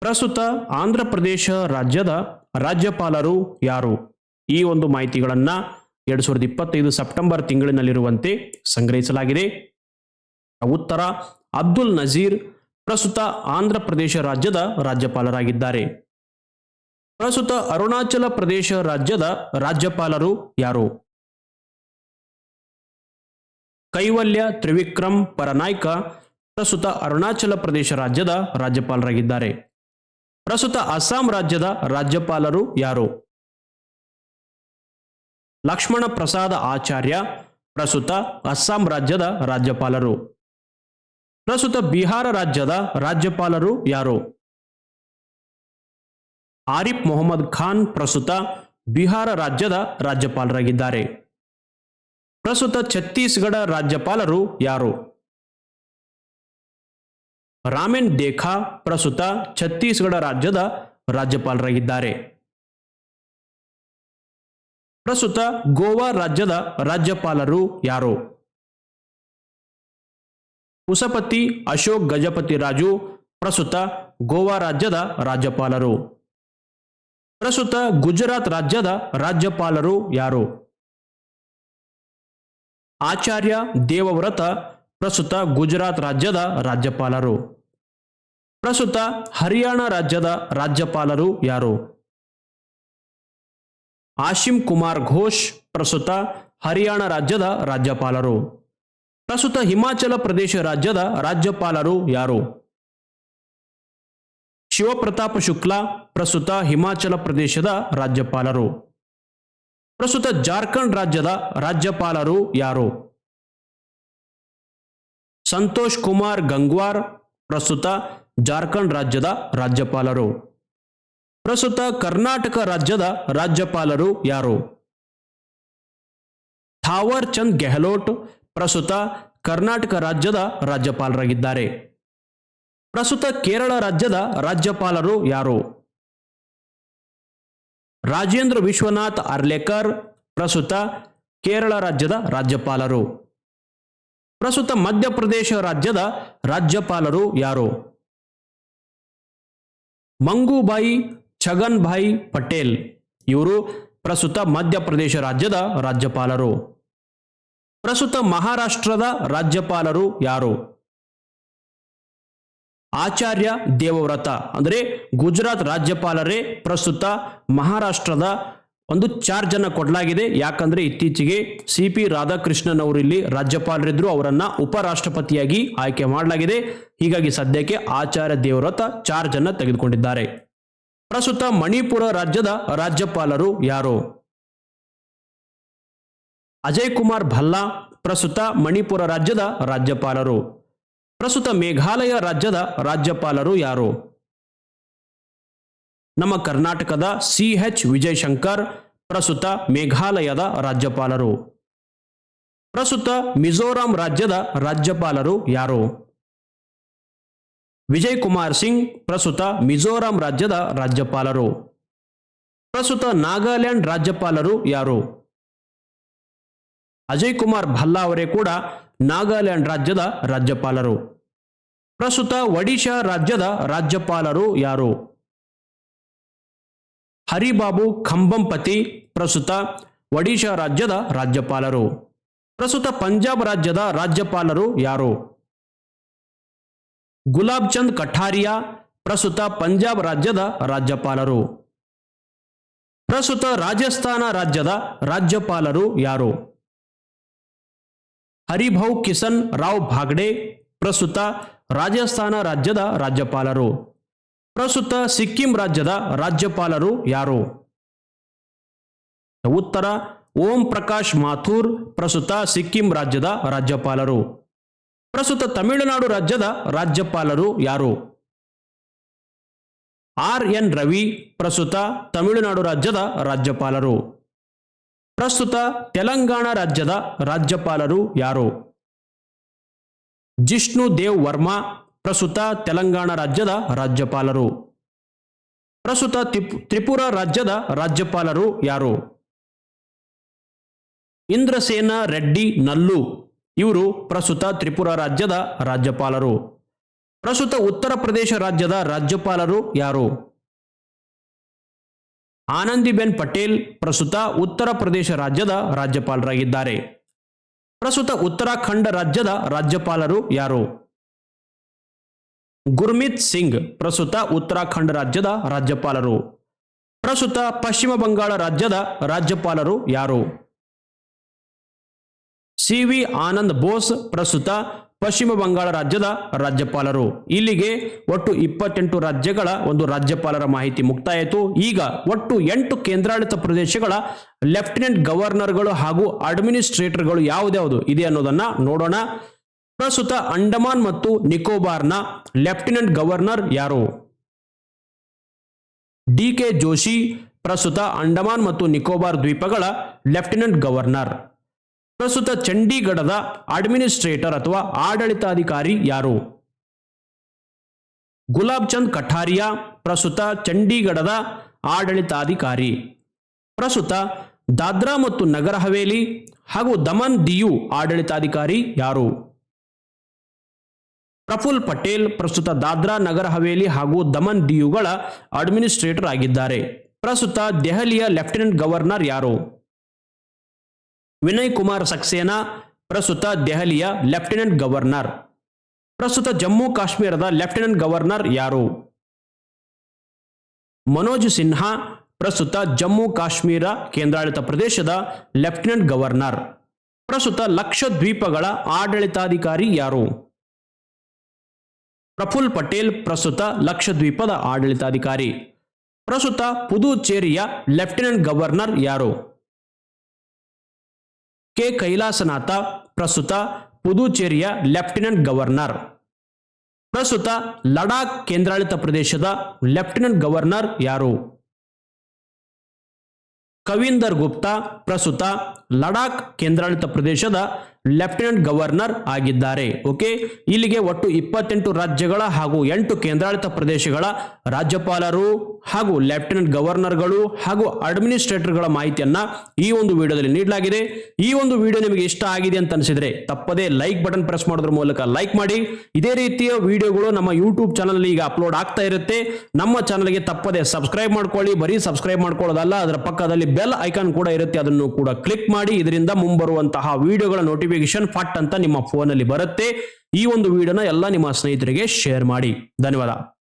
ಪ್ರಸ್ತುತ ಆಂಧ್ರ ಪ್ರದೇಶ ರಾಜ್ಯದ ರಾಜ್ಯಪಾಲರು ಯಾರು? ಈ ಒಂದು ಮಾಹಿತಿಗಳನ್ನ ಎರಡ್ ಸಾವಿರದ ಇಪ್ಪತ್ತೈದು ಸೆಪ್ಟೆಂಬರ್ ತಿಂಗಳಿನಲ್ಲಿರುವಂತೆ ಸಂಗ್ರಹಿಸಲಾಗಿದೆ. ಉತ್ತರ, ಅಬ್ದುಲ್ ನಜೀರ್ ಪ್ರಸ್ತುತ ಆಂಧ್ರ ಪ್ರದೇಶ ರಾಜ್ಯದ ರಾಜ್ಯಪಾಲರಾಗಿದ್ದಾರೆ. ಪ್ರಸ್ತುತ ಅರುಣಾಚಲ ಪ್ರದೇಶ ರಾಜ್ಯದ ರಾಜ್ಯಪಾಲರು ಯಾರು? ಕೈವಲ್ಯ ತ್ರಿವಿಕ್ರಮ್ ಪರನಾಯ್ಕ ಪ್ರಸ್ತುತ ಅರುಣಾಚಲ ಪ್ರದೇಶ ರಾಜ್ಯದ ರಾಜ್ಯಪಾಲರಾಗಿದ್ದಾರೆ. ಪ್ರಸ್ತುತ ಅಸ್ಸಾಂ ರಾಜ್ಯದ ರಾಜ್ಯಪಾಲರು ಯಾರು? ಲಕ್ಷ್ಮಣ ಪ್ರಸಾದ ಆಚಾರ್ಯ, ಪ್ರಸ್ತುತ ಅಸ್ಸಾಂ ರಾಜ್ಯದ ರಾಜ್ಯಪಾಲರು. ಪ್ರಸ್ತುತ ಬಿಹಾರ ರಾಜ್ಯದ ರಾಜ್ಯಪಾಲರು ಯಾರು? ಆರಿಫ್ ಮೊಹಮ್ಮದ್ ಖಾನ್ ಪ್ರಸ್ತುತ ಬಿಹಾರ ರಾಜ್ಯದ ರಾಜ್ಯಪಾಲರಾಗಿದ್ದಾರೆ. ಪ್ರಸ್ತುತ ಛತ್ತೀಸ್ಗಢ ರಾಜ್ಯಪಾಲರು ಯಾರು? ರಾಮೆನ್ ದೇಖಾ ಪ್ರಸ್ತುತ ಛತ್ತೀಸ್ಗಢ ರಾಜ್ಯದ ರಾಜ್ಯಪಾಲರಾಗಿದ್ದಾರೆ. ಪ್ರಸ್ತುತ ಗೋವಾ ರಾಜ್ಯದ ರಾಜ್ಯಪಾಲರು ಯಾರು? ಕುಸಪತಿ ಅಶೋಕ್ ಗಜಪತಿ ರಾಜು ಪ್ರಸ್ತುತ ಗೋವಾ ರಾಜ್ಯದ ರಾಜ್ಯಪಾಲರು. ಪ್ರಸ್ತುತ ಗುಜರಾತ್ ರಾಜ್ಯದ ರಾಜ್ಯಪಾಲರು ಯಾರು? ಆಚಾರ್ಯ ದೇವವ್ರತ ಪ್ರಸ್ತುತ ಗುಜರಾತ್ ರಾಜ್ಯದ ರಾಜ್ಯಪಾಲರು. ಪ್ರಸ್ತುತ ಹರಿಯಾಣ ರಾಜ್ಯದ ರಾಜ್ಯಪಾಲರು ಯಾರು? ಆಶಿಮ್ ಕುಮಾರ್ ಘೋಷ್ ಪ್ರಸ್ತುತ ಹರಿಯಾಣ ರಾಜ್ಯದ ರಾಜ್ಯಪಾಲರು. ಪ್ರಸ್ತುತ ಹಿಮಾಚಲ ಪ್ರದೇಶ ರಾಜ್ಯದ ರಾಜ್ಯಪಾಲರು ಯಾರು? ಶಿವಪ್ರತಾಪ್ ಶುಕ್ಲಾ ಪ್ರಸ್ತುತ ಹಿಮಾಚಲ ಪ್ರದೇಶದ ರಾಜ್ಯಪಾಲರು. ಪ್ರಸ್ತುತ ಜಾರ್ಖಂಡ್ ರಾಜ್ಯದ ರಾಜ್ಯಪಾಲರು ಯಾರು? ಸಂತೋಷ್ ಕುಮಾರ್ ಗಂಗ್ವಾರ್ ಪ್ರಸ್ತುತ ಜಾರ್ಖಂಡ್ ರಾಜ್ಯದ ರಾಜ್ಯಪಾಲರು. ಪ್ರಸ್ತುತ ಕರ್ನಾಟಕ ರಾಜ್ಯದ ರಾಜ್ಯಪಾಲರು ಯಾರು? ಥಾವರ್ ಚಂದ್ ಗೆಹ್ಲೋಟ್ ಪ್ರಸ್ತುತ ಕರ್ನಾಟಕ ರಾಜ್ಯದ ರಾಜ್ಯಪಾಲರಾಗಿದ್ದಾರೆ. ಪ್ರಸ್ತುತ ಕೇರಳ ರಾಜ್ಯದ ರಾಜ್ಯಪಾಲರು ಯಾರು? ರಾಜೇಂದ್ರ ವಿಶ್ವನಾಥ್ ಅರ್ಲೇಕರ್ ಪ್ರಸ್ತುತ ಕೇರಳ ರಾಜ್ಯದ ರಾಜ್ಯಪಾಲರು. ಪ್ರಸ್ತುತ ಮಧ್ಯಪ್ರದೇಶ ರಾಜ್ಯದ ರಾಜ್ಯಪಾಲರು ಯಾರು? ಮಂಗೂಬಾಯಿ ಛಗನ್ ಭಾಯ್ ಪಟೇಲ್. ಇವರು ಪ್ರಸ್ತುತ ಮಧ್ಯಪ್ರದೇಶ ರಾಜ್ಯದ ರಾಜ್ಯಪಾಲರು. ಪ್ರಸ್ತುತ ಮಹಾರಾಷ್ಟ್ರದ ರಾಜ್ಯಪಾಲರು ಯಾರು? ಆಚಾರ್ಯ ದೇವವ್ರತ. ಅಂದರೆ ಗುಜರಾತ್ ರಾಜ್ಯಪಾಲರೇ ಪ್ರಸ್ತುತ ಮಹಾರಾಷ್ಟ್ರದ ಒಂದು ಚಾರ್ಜ್ ಅನ್ನ ಕೊಡಲಾಗಿದೆ. ಯಾಕಂದ್ರೆ ಇತ್ತೀಚೆಗೆ ಸಿ ಪಿ ರಾಧಾಕೃಷ್ಣನ್ ಅವರು ಇಲ್ಲಿ ರಾಜ್ಯಪಾಲರಿದ್ರು, ಅವರನ್ನ ಉಪರಾಷ್ಟ್ರಪತಿಯಾಗಿ ಆಯ್ಕೆ ಮಾಡಲಾಗಿದೆ. ಹೀಗಾಗಿ ಸದ್ಯಕ್ಕೆ ಆಚಾರ್ಯ ದೇವವ್ರತ ಚಾರ್ಜ್ ಅನ್ನ ತೆಗೆದುಕೊಂಡಿದ್ದಾರೆ. ಪ್ರಸ್ತುತ ಮಣಿಪುರ ರಾಜ್ಯದ ರಾಜ್ಯಪಾಲರು ಯಾರು? ಅಜಯ್ ಕುಮಾರ್ ಭಲ್ಲಾ, ಪ್ರಸ್ತುತ ಮಣಿಪುರ ರಾಜ್ಯದ ರಾಜ್ಯಪಾಲರು. ಪ್ರಸ್ತುತ ಮೇಘಾಲಯ ರಾಜ್ಯದ ರಾಜ್ಯಪಾಲರು ಯಾರು? ನಮ್ಮ ಕರ್ನಾಟಕದ ಸಿ ಎಚ್ ವಿಜಯಶಂಕರ್, ಪ್ರಸ್ತುತ ಮೇಘಾಲಯದ ರಾಜ್ಯಪಾಲರು. ಪ್ರಸ್ತುತ ಮಿಜೋರಾಂ ರಾಜ್ಯದ ರಾಜ್ಯಪಾಲರು ಯಾರು? ವಿಜಯ್ ಕುಮಾರ್ ಸಿಂಗ್, ಪ್ರಸ್ತುತ ಮಿಜೋರಾಂ ರಾಜ್ಯದ ರಾಜ್ಯಪಾಲರು. ಪ್ರಸ್ತುತ ನಾಗಾಲ್ಯಾಂಡ್ ರಾಜ್ಯಪಾಲರು ಯಾರು? ಅಜಯ್ ಕುಮಾರ್ ಭಲ್ಲಾ ಅವರೇ ಕೂಡ ನಾಗಾಲ್ಯಾಂಡ್ ರಾಜ್ಯದ ರಾಜ್ಯಪಾಲರು. ಪ್ರಸ್ತುತ ಒಡಿಶಾ ರಾಜ್ಯದ ರಾಜ್ಯಪಾಲರು ಯಾರು? ಹರಿಬಾಬು ಖಂಬಂಪತಿ ಪ್ರಸ್ತುತ ಒಡಿಶಾ ರಾಜ್ಯದ ರಾಜ್ಯಪಾಲರು. ಪ್ರಸ್ತುತ ಪಂಜಾಬ್ ರಾಜ್ಯದ ರಾಜ್ಯಪಾಲರು ಯಾರು? ಗುಲಾಬ್ ಚಂದ್ ಕಠಾರಿಯಾ ಪ್ರಸ್ತುತ ಪಂಜಾಬ್ ರಾಜ್ಯದ ರಾಜ್ಯಪಾಲರು. ಪ್ರಸ್ತುತ ರಾಜಸ್ಥಾನ ರಾಜ್ಯದ ರಾಜ್ಯಪಾಲರು ಯಾರು? ಹರಿಭೌ ಕಿಸನ್ ರಾವ್ ಭಾಗ್ಡೆ ಪ್ರಸ್ತುತ ರಾಜಸ್ಥಾನ ರಾಜ್ಯದ ರಾಜ್ಯಪಾಲರು. ಪ್ರಸ್ತುತ ಸಿಕ್ಕಿಂ ರಾಜ್ಯದ ರಾಜ್ಯಪಾಲರು ಯಾರು? ಉತ್ತರ, ಓಂ ಪ್ರಕಾಶ್ ಮಾಥೂರ್, ಪ್ರಸ್ತುತ ಸಿಕ್ಕಿಂ ರಾಜ್ಯದ ರಾಜ್ಯಪಾಲರು. ಪ್ರಸ್ತುತ ತಮಿಳುನಾಡು ರಾಜ್ಯದ ರಾಜ್ಯಪಾಲರು ಯಾರು? ಆರ್ ಎನ್ ರವಿ, ಪ್ರಸ್ತುತ ತಮಿಳುನಾಡು ರಾಜ್ಯದ ರಾಜ್ಯಪಾಲರು. ಪ್ರಸ್ತುತ ತೆಲಂಗಾಣ ರಾಜ್ಯದ ರಾಜ್ಯಪಾಲರು ಯಾರು? ಜಿಷ್ಣು ದೇವ್ ವರ್ಮಾ ಪ್ರಸ್ತುತ ತೆಲಂಗಾಣ ರಾಜ್ಯದ ರಾಜ್ಯಪಾಲರು. ಪ್ರಸ್ತುತ ತ್ರಿಪುರ ರಾಜ್ಯದ ರಾಜ್ಯಪಾಲರು ಯಾರು? ಇಂದ್ರಸೇನ ರೆಡ್ಡಿ ನಲ್ಲು. ಇವರು ಪ್ರಸ್ತುತ ತ್ರಿಪುರ ರಾಜ್ಯದ ರಾಜ್ಯಪಾಲರು. ಪ್ರಸ್ತುತ ಉತ್ತರ ಪ್ರದೇಶ ರಾಜ್ಯದ ರಾಜ್ಯಪಾಲರು ಯಾರು? ಆನಂದಿಬೆನ್ ಪಟೇಲ್ ಪ್ರಸ್ತುತ ಉತ್ತರ ಪ್ರದೇಶ ರಾಜ್ಯದ ರಾಜ್ಯಪಾಲರಾಗಿದ್ದಾರೆ. ಪ್ರಸ್ತುತ ಉತ್ತರಾಖಂಡ ರಾಜ್ಯದ ರಾಜ್ಯಪಾಲರು ಯಾರು? ಗುರ್ಮಿತ್ ಸಿಂಗ್ ಪ್ರಸ್ತುತ ಉತ್ತರಾಖಂಡ ರಾಜ್ಯದ ರಾಜ್ಯಪಾಲರು. ಪ್ರಸ್ತುತ ಪಶ್ಚಿಮ ಬಂಗಾಳ ರಾಜ್ಯದ ರಾಜ್ಯಪಾಲರು ಯಾರು? ಸಿ ವಿ ಆನಂದ್ ಬೋಸ್ ಪ್ರಸ್ತುತ ಪಶ್ಚಿಮ ಬಂಗಾಳ ರಾಜ್ಯದ ರಾಜ್ಯಪಾಲರು. ಇಲ್ಲಿಗೆ ಒಟ್ಟು ಇಪ್ಪತ್ತೆಂಟು ರಾಜ್ಯಗಳ ಒಂದು ರಾಜ್ಯಪಾಲರ ಮಾಹಿತಿ ಮುಕ್ತಾಯಿತು ಈಗ ಒಟ್ಟು ಎಂಟು ಕೇಂದ್ರಾಡಳಿತ ಪ್ರದೇಶಗಳ ಲೆಫ್ಟಿನೆಂಟ್ ಗವರ್ನರ್ಗಳು ಹಾಗೂ ಅಡ್ಮಿನಿಸ್ಟ್ರೇಟರ್ಗಳು ಯಾವುದ್ಯಾವುದು? ಇದೆ ಅನ್ನೋದನ್ನ ನೋಡೋಣ. ಪ್ರಸ್ತುತ ಅಂಡಮಾನ್ ಮತ್ತು ನಿಕೋಬಾರ್ನ ಲೆಫ್ಟಿನೆಂಟ್ ಗವರ್ನರ್ ಯಾರು? ಡಿ ಕೆ ಜೋಶಿ, ಪ್ರಸ್ತುತ ಅಂಡಮಾನ್ ಮತ್ತು ನಿಕೋಬಾರ್ ದ್ವೀಪಗಳ ಲೆಫ್ಟಿನೆಂಟ್ ಗವರ್ನರ್. ಪ್ರಸ್ತುತ ಚಂಡೀಗಢದ ಅಡ್ಮಿನಿಸ್ಟ್ರೇಟರ್ ಅಥವಾ ಆಡಳಿತಾಧಿಕಾರಿ ಯಾರು? ಗುಲಾಬ್ ಚಂದ್ ಕಠಾರಿಯಾ, ಪ್ರಸ್ತುತ ಚಂಡೀಗಢದ ಆಡಳಿತಾಧಿಕಾರಿ. ಪ್ರಸ್ತುತ ದಾದ್ರಾ ಮತ್ತು ನಗರ ಹವೇಲಿ ಹಾಗೂ ದಮನ್ ದಿಯು ಆಡಳಿತಾಧಿಕಾರಿ ಯಾರು? ಪ್ರಫುಲ್ ಪಟೇಲ್ ಪ್ರಸ್ತುತ ದಾದ್ರಾ ನಗರ ಹವೇಲಿ ಹಾಗೂ ದಮನ್ ದಿಯುಗಳ ಅಡ್ಮಿನಿಸ್ಟ್ರೇಟರ್ ಆಗಿದ್ದಾರೆ. ಪ್ರಸ್ತುತ ದೆಹಲಿಯ ಲೆಫ್ಟಿನೆಂಟ್ ಗವರ್ನರ್ ಯಾರು? ವಿನಯ್ ಕುಮಾರ್ ಸಕ್ಸೇನಾ, ಪ್ರಸ್ತುತ ದೆಹಲಿಯ ಲೆಫ್ಟಿನೆಂಟ್ ಗವರ್ನರ್. ಪ್ರಸ್ತುತ ಜಮ್ಮು ಕಾಶ್ಮೀರದ ಲೆಫ್ಟಿನೆಂಟ್ ಗವರ್ನರ್ ಯಾರು? ಮನೋಜ್ ಸಿನ್ಹಾ, ಪ್ರಸ್ತುತ ಜಮ್ಮು ಕಾಶ್ಮೀರ ಕೇಂದ್ರಾಡಳಿತ ಪ್ರದೇಶದ ಲೆಫ್ಟಿನೆಂಟ್ ಗವರ್ನರ್. ಪ್ರಸ್ತುತ ಲಕ್ಷದ್ವೀಪಗಳ ಆಡಳಿತಾಧಿಕಾರಿ ಯಾರು? ಪ್ರಫುಲ್ ಪಟೇಲ್ ಪ್ರಸ್ತುತ ಲಕ್ಷದ್ವೀಪದ ಆಡಳಿತಾಧಿಕಾರಿ. ಪ್ರಸ್ತುತ ಪುದುಚೇರಿಯ ಲೆಫ್ಟಿನೆಂಟ್ ಗವರ್ನರ್ ಯಾರು? ಕೆ. ಕೈಲಾಸನಾಥ ಪ್ರಸ್ತುತ ಪುದುಚೇರಿಯ ಲೆಫ್ಟಿನೆಂಟ್ ಗವರ್ನರ್. ಪ್ರಸ್ತುತ ಲಡಾಖ್ ಕೇಂದ್ರಾಡಳಿತ ಪ್ರದೇಶದ ಲೆಫ್ಟಿನೆಂಟ್ ಗವರ್ನರ್ ಯಾರು? ಕವೀಂದರ್ ಗುಪ್ತಾ ಪ್ರಸ್ತುತ ಲಡಾಖ್ ಕೇಂದ್ರಾಡಳಿತ ಪ್ರದೇಶದ ಲೆಫ್ಟಿನೆಂಟ್ ಗವರ್ನರ್ ಆಗಿದ್ದಾರೆ, ಓಕೆ? ಇಲ್ಲಿಗೆ ಒಟ್ಟು ಇಪ್ಪತ್ತೆಂಟು ರಾಜ್ಯಗಳ ಹಾಗೂ ಎಂಟು ಕೇಂದ್ರಾಡಳಿತ ಪ್ರದೇಶಗಳ ರಾಜ್ಯಪಾಲರು ಹಾಗೂ ಲೆಫ್ಟಿನೆಂಟ್ ಗವರ್ನರ್ಗಳು ಹಾಗೂ ಅಡ್ಮಿನಿಸ್ಟ್ರೇಟರ್ಗಳ ಮಾಹಿತಿಯನ್ನ ಈ ಒಂದು ವಿಡಿಯೋದಲ್ಲಿ ನೀಡಲಾಗಿದೆ. ಈ ಒಂದು ವಿಡಿಯೋ ನಿಮಗೆ ಇಷ್ಟ ಆಗಿದೆ ಅಂತ ಅನಿಸಿದ್ರೆ ತಪ್ಪದೇ ಲೈಕ್ ಬಟನ್ ಪ್ರೆಸ್ ಮಾಡೋದ್ರ ಮೂಲಕ ಲೈಕ್ ಮಾಡಿ. ಇದೇ ರೀತಿಯ ವಿಡಿಯೋಗಳು ನಮ್ಮ ಯೂಟ್ಯೂಬ್ ಚಾನಲ್ ಈಗ ಅಪ್ಲೋಡ್ ಆಗ್ತಾ ಇರುತ್ತೆ. ನಮ್ಮ ಚಾನಲ್ಗೆ ತಪ್ಪದೇ ಸಬ್ಸ್ಕ್ರೈಬ್ ಮಾಡ್ಕೊಳ್ಳಿ. ಬರೀ ಸಬ್ಸ್ಕ್ರೈಬ್ ಮಾಡ್ಕೊಳ್ಳೋದಲ್ಲ, ಅದರ ಪಕ್ಕದಲ್ಲಿ ಬೆಲ್ ಐಕಾನ್ ಕೂಡ ಇರುತ್ತೆ. ಅದನ್ನು ಕೂಡ ಕ್ಲಿಕ್ ಮಾಡಿ. ಇದರಿಂದ ಮುಂಬರುವಂತಹ ವಿಡಿಯೋಗಳ ನೋಟಿಫಿಕೇಶನ್ ಫಟ್ ಅಂತ ನಿಮ್ಮ ಫೋನಲ್ಲಿ ಬರುತ್ತೆ. ಈ ಒಂದು ವಿಡಿಯೋನ ಎಲ್ಲ ನಿಮ್ಮ ಸ್ನೇಹಿತರಿಗೆ ಶೇರ್ ಮಾಡಿ. ಧನ್ಯವಾದ.